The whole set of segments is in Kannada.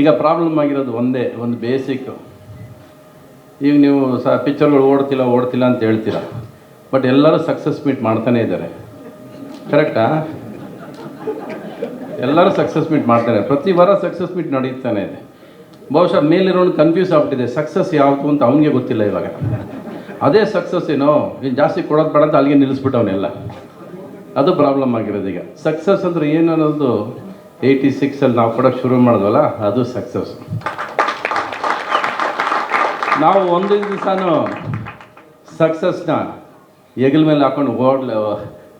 ಈಗ ಪ್ರಾಬ್ಲಮ್ ಆಗಿರೋದು ಒಂದೇ, ಒಂದು ಬೇಸಿಕ್ ಈಗ ನೀವು ಸ ಪಿಕ್ಚರ್ಗಳು ಓಡ್ತಿಲ್ಲ ಓಡ್ತಿಲ್ಲ ಅಂತ ಹೇಳ್ತೀರ? ಬಟ್ ಎಲ್ಲರೂ ಸಕ್ಸಸ್ ಮೀಟ್ ಮಾಡ್ತಾನೆ ಇದ್ದಾರೆ. ಕರೆಕ್ಟಾ ಎಲ್ಲರೂ ಸಕ್ಸಸ್ ಮೀಟ್ ಮಾಡ್ತಾರೆ. ಪ್ರತಿ ವಾರ ಸಕ್ಸಸ್ ಮೀಟ್ ನಡೀತಾನೆ ಇದೆ. ಬಹುಶಃ ಮೇಲಿರೋನು ಕನ್ಫ್ಯೂಸ್ ಆಗ್ಬಿಟ್ಟಿದೆ. ಸಕ್ಸಸ್ ಯಾವುದು ಅಂತ ಅವನಿಗೆ ಗೊತ್ತಿಲ್ಲ ಇವಾಗ. ಅದೇ ಸಕ್ಸಸ್ ಏನೋ ಇನ್ನು ಜಾಸ್ತಿ ಕೊಡೋದು ಬೇಡ ಅಂತ ಅಲ್ಲಿಗೆ ನಿಲ್ಲಿಸ್ಬಿಟ್ಟವನೆಲ್ಲ. ಅದು ಪ್ರಾಬ್ಲಮ್ ಆಗಿರೋದು ಈಗ. ಸಕ್ಸಸ್ ಅಂದರೆ ಏನು ಅನ್ನೋದು ಏಯ್ಟಿ ಸಿಕ್ಸಲ್ಲಿ ನಾವು ಕೊಡೋಕ್ಕೆ ಶುರು ಮಾಡಿದ್ವಲ್ಲ, ಅದು ಸಕ್ಸಸ್ ನಾವು ಒಂದು ದಿವಸನೂ ಸಕ್ಸಸ್ನ ಹೆಗಲ ಮೇಲೆ ಹಾಕೊಂಡು ಓಡ್ಲ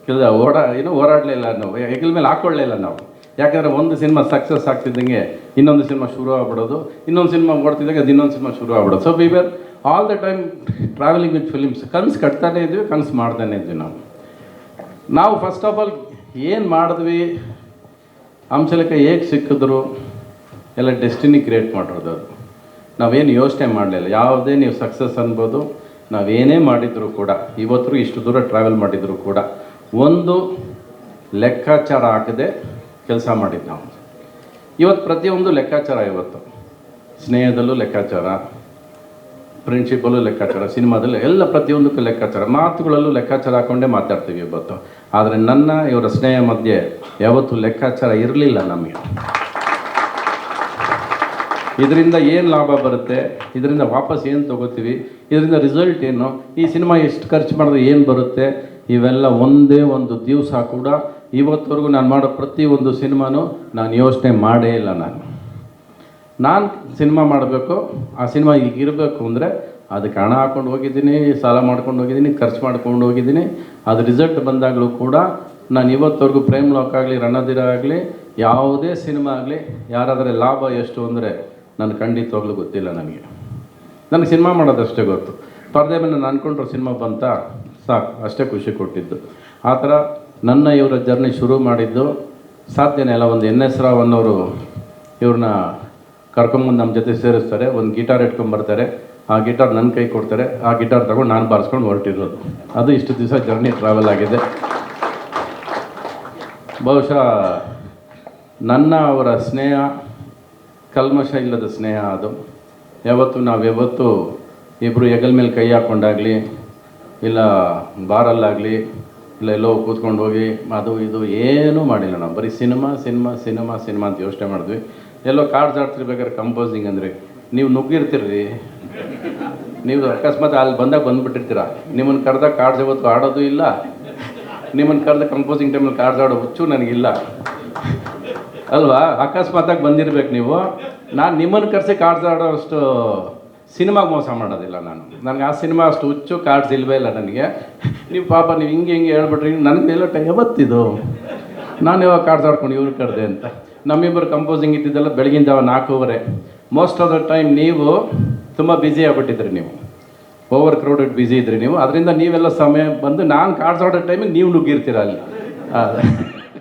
ಕೆಲ ಓಡಾ, ಏನು ಓಡಾಡಲಿಲ್ಲ ನಾವು. ಹೆಗಲ ಮೇಲೆ ಹಾಕ್ಕೊಳ್ಳಲಿಲ್ಲ ನಾವು. ಯಾಕಂದರೆ ಒಂದು ಸಿನಿಮಾ ಸಕ್ಸಸ್ ಆಗ್ತಿದ್ದಂಗೆ ಇನ್ನೊಂದು ಸಿನಿಮಾ ಶುರು ಆಗ್ಬಿಡೋದು, ಇನ್ನೊಂದು ಸಿನಿಮಾ ಓಡ್ತಿದ್ದಾಗ ಅದು ಇನ್ನೊಂದು ಸಿನಿಮಾ ಶುರು ಆಗ್ಬಿಡೋದು. So we were all the time travelling with films ಕನಸು ಕಟ್ತಾನೆ ಇದ್ವಿ, ಕನಸು ಮಾಡ್ತಾನೆ ಇದ್ವಿ ನಾವು. ನಾವು ಫಸ್ಟ್ ಆಫ್ ಆಲ್ ಏನು ಮಾಡಿದ್ವಿ ಅಂಶಲೆಕ್ಕ ಹೇಗೆ ಸಿಕ್ಕಿದ್ರು ಎಲ್ಲ ಡೆಸ್ಟಿನಿ ಕ್ರಿಯೇಟ್ ಮಾಡಿರೋದು ಅದು. ನಾವೇನು ಯೋಚನೆ ಮಾಡಲಿಲ್ಲ. ಯಾವುದೇ ನೀವು ಸಕ್ಸಸ್ ಅನ್ಬೋದು, ನಾವೇನೇ ಮಾಡಿದರೂ ಕೂಡ, ಇವತ್ತು ಇಷ್ಟು ದೂರ ಟ್ರಾವೆಲ್ ಮಾಡಿದರೂ ಕೂಡ, ಒಂದು ಲೆಕ್ಕಾಚಾರ ಹಾಕದೆ ಕೆಲಸ ಮಾಡಿದ್ದು ನಾವು. ಇವತ್ತು ಪ್ರತಿಯೊಂದು ಲೆಕ್ಕಾಚಾರ ಇವತ್ತು. ಸ್ನೇಹದಲ್ಲೂ ಲೆಕ್ಕಾಚಾರ ಫ್ರೆಂಡ್ಶಿಪ್ಪಲ್ಲೂ ಲೆಕ್ಕಾಚಾರ, ಸಿನಿಮಾದಲ್ಲಿ ಎಲ್ಲ ಪ್ರತಿಯೊಂದಕ್ಕೂ ಲೆಕ್ಕಾಚಾರ, ಮಾತುಗಳಲ್ಲೂ ಲೆಕ್ಕಾಚಾರ ಹಾಕೊಂಡೇ ಮಾತಾಡ್ತೀವಿ ಇವತ್ತು. ಆದರೆ ನನ್ನ, ಇವರ ಸ್ನೇಹ ಮಧ್ಯೆ ಯಾವತ್ತೂ ಲೆಕ್ಕಾಚಾರ ಇರಲಿಲ್ಲ ನಮಗೆ. ಇದರಿಂದ ಏನು ಲಾಭ ಬರುತ್ತೆ, ಇದರಿಂದ ವಾಪಸ್ ಏನು ತೊಗೋತೀವಿ, ಇದರಿಂದ ರಿಸಲ್ಟ್ ಏನು, ಈ ಸಿನಿಮಾ ಎಷ್ಟು ಖರ್ಚು ಮಾಡಿದ್ರೆ ಏನು ಬರುತ್ತೆ, ಇವೆಲ್ಲ ಒಂದೇ ಒಂದು ದಿವಸ ಕೂಡ ಇವತ್ತವರೆಗೂ ನಾನು ಮಾಡೋ ಪ್ರತಿಯೊಂದು ಸಿನಿಮಾನು ನಾನು ಯೋಚನೆ ಮಾಡೇ ಇಲ್ಲ ನಾನು. ನಾನು ಸಿನಿಮಾ ಮಾಡಬೇಕು. ಆ ಸಿನಿಮಾ ಈಗ ಇರಬೇಕು ಅಂದರೆ ಅದಕ್ಕೆ ಹಣ ಹಾಕ್ಕೊಂಡು ಹೋಗಿದ್ದೀನಿ, ಸಾಲ ಮಾಡ್ಕೊಂಡು ಹೋಗಿದ್ದೀನಿ, ಖರ್ಚು ಮಾಡ್ಕೊಂಡು ಹೋಗಿದ್ದೀನಿ. ಅದು ರಿಸಲ್ಟ್ ಬಂದಾಗಲೂ ಕೂಡ ನಾನು ಇವತ್ತವರೆಗೂ ಪ್ರೇಮ್ ಲಾಕ್ ಆಗಲಿ ರಣಧೀರ ಆಗಲಿ, ಯಾವುದೇ ಸಿನಿಮಾ ಆಗಲಿ ಯಾರಾದರೆ ಲಾಭ ಎಷ್ಟು ಅಂದರೆ ನಾನು ಖಂಡಿತವಾಗ್ಲೂ ಗೊತ್ತಿಲ್ಲ ನನಗೆ. ನನಗೆ ಸಿನಿಮಾ ಮಾಡೋದಷ್ಟೇ ಗೊತ್ತು. ಪರದೆ ಮೇಲೆ ನಾನು ಅಂದ್ಕೊಂಡ್ರೆ ಸಿನಿಮಾ ಬಂತ, ಸಾಕು, ಅಷ್ಟೇ ಖುಷಿ ಕೊಟ್ಟಿದ್ದು. ಆ ಥರ ನನ್ನ ಇವರ ಜರ್ನಿ ಶುರು ಮಾಡಿದ್ದು ಸಾಧ್ಯನೇ ಅಲ್ಲ, ಒಂದು ಎನ್ ಎಸ್ ರಾವ್ ಅನ್ನೋರು ಇವ್ರನ್ನ ಕರ್ಕೊಂಬಂದು ನಮ್ಮ ಜೊತೆ ಸೇರಿಸ್ತಾರೆ, ಒಂದು ಗಿಟಾರ್ ಇಟ್ಕೊಂಬರ್ತಾರೆ ಆ ಗಿಟಾರ್ ನನ್ನ ಕೈ ಕೊಡ್ತಾರೆ, ಆ ಗಿಟಾರ್ ತಗೊಂಡು ನಾನು ಬಾರಿಸ್ಕೊಂಡು ಹೊರಟಿರೋದು. ಅದು ಇಷ್ಟು ದಿವಸ ಜರ್ನಿ ಟ್ರಾವೆಲ್ ಆಗಿದೆ. ಬಹುಶಃ ನನ್ನ ಅವರ ಸ್ನೇಹ, ಕಲ್ಮಶ ಇಲ್ಲದ ಸ್ನೇಹ ಅದು. ಯಾವತ್ತು ನಾವು ಯಾವತ್ತು ಇಬ್ಬರು ಹೆಗಲ ಮೇಲೆ ಕೈ ಹಾಕ್ಕೊಂಡಾಗಲಿ ಇಲ್ಲ ಬಾರಲ್ಲಾಗಲಿ, ಇಲ್ಲ ಎಲ್ಲೋ ಕೂತ್ಕೊಂಡು ಹೋಗಿ, ಅದು ಇದು ಏನೂ ಮಾಡಿಲ್ಲ ನಾವು. ಬರೀ ಸಿನಿಮಾ ಸಿನಿಮಾ ಸಿನಿಮಾ ಸಿನಿಮಾ ಅಂತ ಯೋಚನೆ ಮಾಡಿದ್ವಿ. ಎಲ್ಲೋ ಕಾರ್ಡ್ ಆಡ್ತಿರ್ಬೇಕಾದ್ರೆ ಕಂಪೋಸಿಂಗ್ ಅಂದರೆ, ನೀವು ನುಗ್ಗಿರ್ತೀರಿ ನೀವು ಅಕಸ್ಮಾತ್ ಅಲ್ಲಿ ಬಂದಾಗ ಬಂದುಬಿಟ್ಟಿರ್ತೀರ. ನಿಮ್ಮನ್ನು ಕರೆದಾಗ ಕಾರ್ಡ್ಸ್ ಯಾವತ್ತು ಆಡೋದು ಇಲ್ಲ. ನಿಮ್ಮನ್ನು ಕರೆದ ಕಂಪೋಸಿಂಗ್ ಟೈಮಲ್ಲಿ ಕಾರ್ಡ್ಸ್ ಆಡೋ ಹುಚ್ಚು ನನಗಿಲ್ಲ ಅಲ್ವಾ? ಅಕಸ್ಮಾತಾಗಿ ಬಂದಿರ್ಬೇಕು ನೀವು. ನಾನು ನಿಮ್ಮನ್ನು ಕರೆಸಿ ಕಾರ್ಡ್ಸ್ ಆಡೋ ಅಷ್ಟು ಸಿನಿಮಾಗೆ ಮೋಸ ಮಾಡೋದಿಲ್ಲ ನಾನು. ನನಗೆ ಆ ಸಿನಿಮಾ ಅಷ್ಟು ಹುಚ್ಚು ಕಾರ್ಡ್ಸ್ ಇಲ್ಲವೇ ಇಲ್ಲ ನನಗೆ. ನೀವು ಪಾಪ ನೀವು ಹಿಂಗೆ ಹಿಂಗೆ ಹೇಳ್ಬಿಟ್ರಿ, ನನಗೆ ಎಲ್ಲ ಯಾವತ್ತಿದು? ನಾನು ಯಾವಾಗ ಕಾರ್ಡ್ಸ್ ಆಡ್ಕೊಂಡು ಇವ್ರು ಕರೆದೆ ಅಂತ. ನಮ್ಮಿಬ್ಬರು ಕಂಪೋಸಿಂಗ್ ಇದ್ದಿದ್ದೆಲ್ಲ ಬೆಳಗಿನ ಜಾವ ನಾಲ್ಕೂವರೆ. ಮೋಸ್ಟ್ ಆಫ್ ದ ಟೈಮ್ ನೀವು ತುಂಬ ಬ್ಯುಸಿ ಆಗ್ಬಿಟ್ಟಿದ್ರಿ ನೀವು. ಓವರ್ ಕ್ರೌಡೆಡ್ ಬ್ಯುಸಿ ಇದ್ರಿ ನೀವು. ಅದರಿಂದ ನೀವೆಲ್ಲ ಸಮಯ ಬಂದು ನಾನು ಕಾಡ್ಸೋಡೋ ಟೈಮಿಗೆ ನೀವು ನುಗ್ಗಿರ್ತೀರ ಅಲ್ಲಿ.